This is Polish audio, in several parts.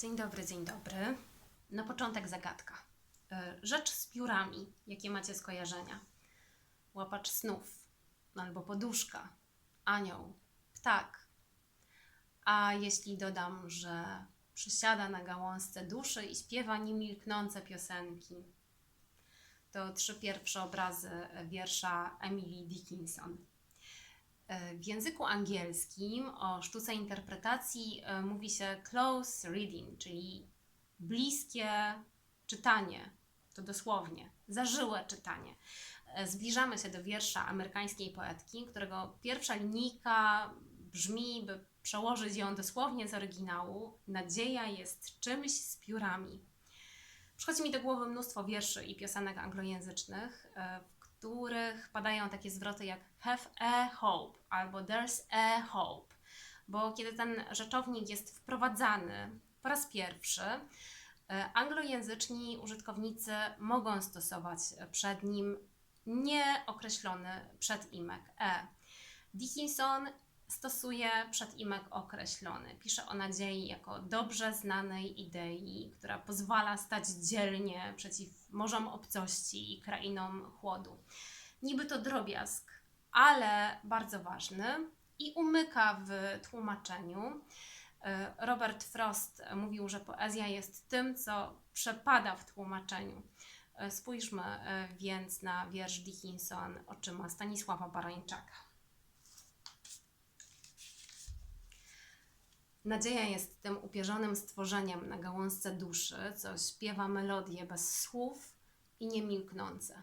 Dzień dobry, dzień dobry. Na początek zagadka. E, Rzecz z piórami, jakie macie skojarzenia? Łapacz snów, albo poduszka, anioł, ptak. A jeśli dodam, że przysiada na gałązce duszy i śpiewa niemilknące piosenki, to trzy pierwsze obrazy wiersza Emily Dickinson. E, W języku angielskim o sztuce interpretacji e, mówi się close reading, czyli bliskie czytanie, to dosłownie, zażyłe czytanie. E, Zbliżamy się do wiersza amerykańskiej poetki, którego pierwsza linijka brzmi, by przełożyć ją dosłownie z oryginału: Nadzieja jest czymś z piórami. Przychodzi mi do głowy mnóstwo wierszy i piosenek anglojęzycznych, których padają takie zwroty jak have a hope albo there's a hope, bo kiedy ten rzeczownik jest wprowadzany po raz pierwszy, e, anglojęzyczni użytkownicy mogą stosować przed nim nieokreślony przedimek e. Dickinson stosuje przedimek określony. Pisze o nadziei jako dobrze znanej idei, która pozwala stać dzielnie przeciw morzom obcości i krainom chłodu. Niby to drobiazg, ale bardzo ważny i umyka w tłumaczeniu. E, Robert Frost mówił, że poezja jest tym, co przepada w tłumaczeniu. E, Spójrzmy e, więc na wiersz Dickinson oczyma Stanisława Barańczaka. Nadzieja jest tym upierzonym stworzeniem na gałązce duszy, co śpiewa melodię bez słów i niemilknące.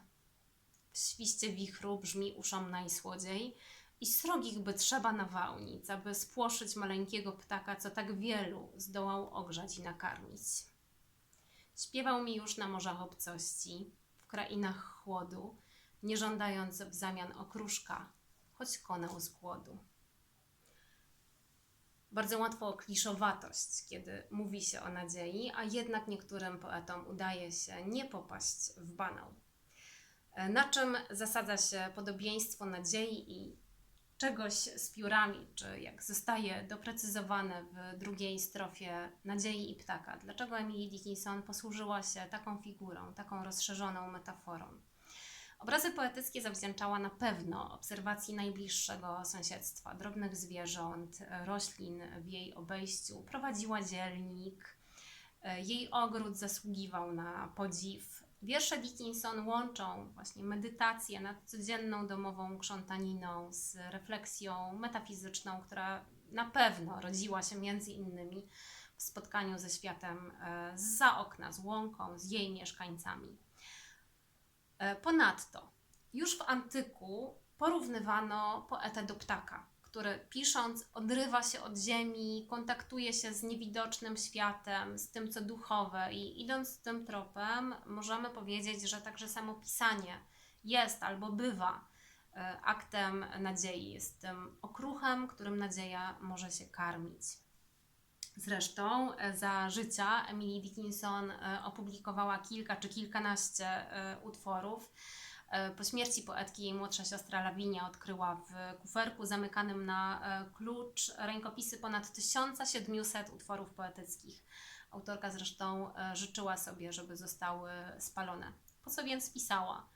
W świście wichru brzmi uszom najsłodziej i srogich by trzeba nawałnić, aby spłoszyć maleńkiego ptaka, co tak wielu zdołał ogrzać i nakarmić. Śpiewał mi już na morzach obcości, w krainach chłodu, nie żądając w zamian okruszka, choć konał z głodu. Bardzo łatwo o kliszowatość, kiedy mówi się o nadziei, a jednak niektórym poetom udaje się nie popaść w banał. E, Na czym zasadza się podobieństwo nadziei i czegoś z piórami, czy jak zostaje doprecyzowane w drugiej strofie nadziei i ptaka? Dlaczego Emily Dickinson posłużyła się taką figurą, taką rozszerzoną metaforą? Obrazy poetyckie zawdzięczała na pewno obserwacji najbliższego sąsiedztwa, drobnych zwierząt, e, roślin w jej obejściu. Prowadziła dzielnik, e, jej ogród zasługiwał na podziw. Wiersze Dickinson łączą właśnie medytację nad codzienną domową krzątaniną z refleksją metafizyczną, która na pewno rodziła się między innymi w spotkaniu ze światem e, zza okna, z łąką, z jej mieszkańcami. E, Ponadto, już w antyku porównywano poetę do ptaka, który pisząc odrywa się od ziemi, kontaktuje się z niewidocznym światem, z tym co duchowe i idąc tym tropem możemy powiedzieć, że także samo pisanie jest albo bywa e, aktem nadziei, jest tym okruchem, którym nadzieja może się karmić. Zresztą e, za życia Emily Dickinson e, opublikowała kilka czy kilkanaście e, utworów. Po śmierci poetki jej młodsza siostra Lawinia odkryła w kuferku zamykanym na klucz rękopisy ponad 1700 utworów poetyckich. Autorka zresztą życzyła sobie, żeby zostały spalone. Po co więc pisała?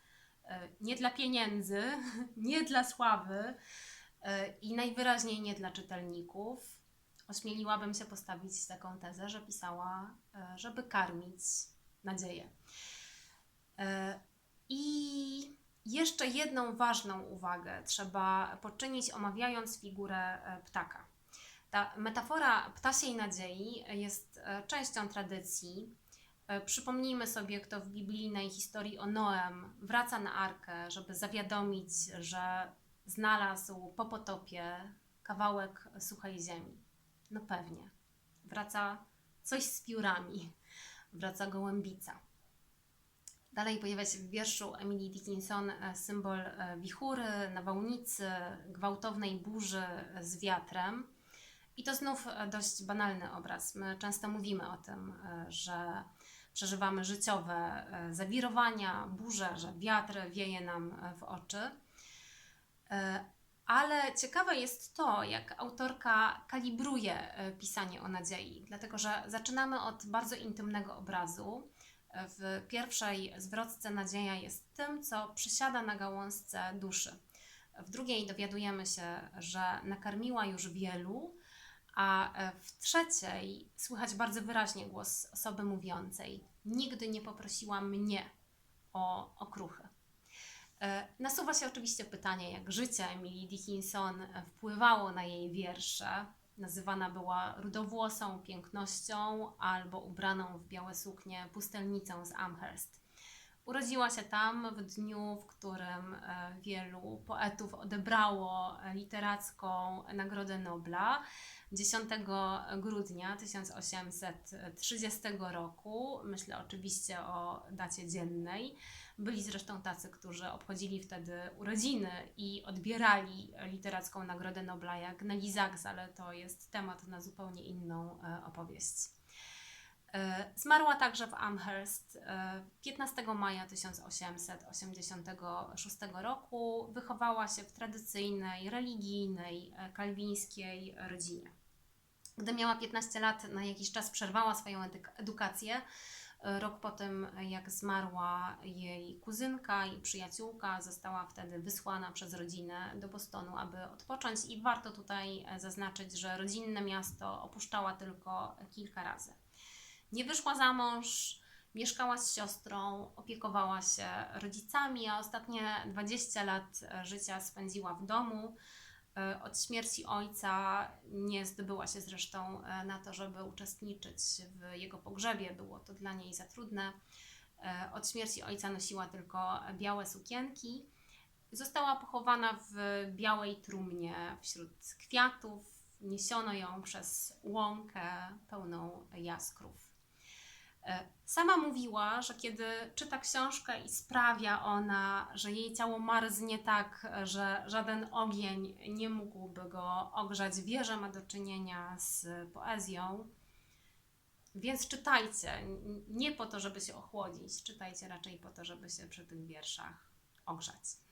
Nie dla pieniędzy, nie dla sławy i najwyraźniej nie dla czytelników ośmieliłabym się postawić taką tezę, że pisała, e, żeby karmić nadzieję. E, I jeszcze jedną ważną uwagę trzeba poczynić, omawiając figurę e, ptaka. Ta metafora ptasiej nadziei jest częścią tradycji. Przypomnijmy sobie, kto w biblijnej historii o Noem wraca na arkę, żeby zawiadomić, że znalazł po potopie kawałek suchej ziemi. No pewnie. Wraca coś z piórami. Wraca gołębica. Dalej pojawia się w wierszu Emily Dickinson e, symbol e, wichury, nawałnicy, gwałtownej burzy z wiatrem. I to znów e, dość banalny obraz. My często mówimy o tym, że przeżywamy życiowe zawirowania, burze, że wiatr wieje nam w oczy. Ale ciekawe jest to, jak autorka kalibruje e, pisanie o nadziei, dlatego że zaczynamy od bardzo intymnego obrazu. E, W pierwszej zwrotce nadzieja jest tym, co przysiada na gałązce duszy. W drugiej dowiadujemy się, że nakarmiła już wielu, a e, w trzeciej słychać bardzo wyraźnie głos osoby mówiącej: Nigdy nie poprosiła mnie o okruchy. E, Nasuwa się oczywiście pytanie, jak życie Emily Dickinson wpływało na jej wiersze. Nazywana była rudowłosą pięknością albo ubraną w białe suknie pustelnicą z Amherst. Urodziła się tam w dniu, w którym e, wielu poetów odebrało e, literacką Nagrodę Nobla. 10 grudnia 1830 roku, myślę oczywiście o dacie dziennej. Byli zresztą tacy, którzy obchodzili wtedy urodziny i odbierali literacką Nagrodę Nobla, jak Nelly ale to jest temat na zupełnie inną e, opowieść. E, Zmarła także w Amherst e, 15 maja 1886 roku. Wychowała się w tradycyjnej, religijnej, e, kalwińskiej rodzinie. Gdy miała 15 lat, na jakiś czas przerwała swoją edukację. E, Rok po tym, jak zmarła jej kuzynka i przyjaciółka, została wtedy wysłana przez rodzinę do Bostonu, aby odpocząć. I warto tutaj e, zaznaczyć, że rodzinne miasto opuszczała tylko kilka razy. Nie wyszła za mąż, mieszkała z siostrą, opiekowała się rodzicami, a ostatnie 20 lat życia spędziła w domu. E, Od śmierci ojca nie zdobyła się zresztą e, na to, żeby uczestniczyć w jego pogrzebie. Było to dla niej za trudne. E, Od śmierci ojca nosiła tylko białe sukienki. Została pochowana w białej trumnie wśród kwiatów. Niesiono ją przez łąkę pełną jaskrów. E, Sama mówiła, że kiedy czyta książkę i sprawia ona, że jej ciało marznie tak, że żaden ogień nie mógłby go ogrzać, wie, że ma do czynienia z poezją. Więc czytajcie, nie po to, żeby się ochłodzić, czytajcie raczej po to, żeby się przy tych wierszach ogrzać.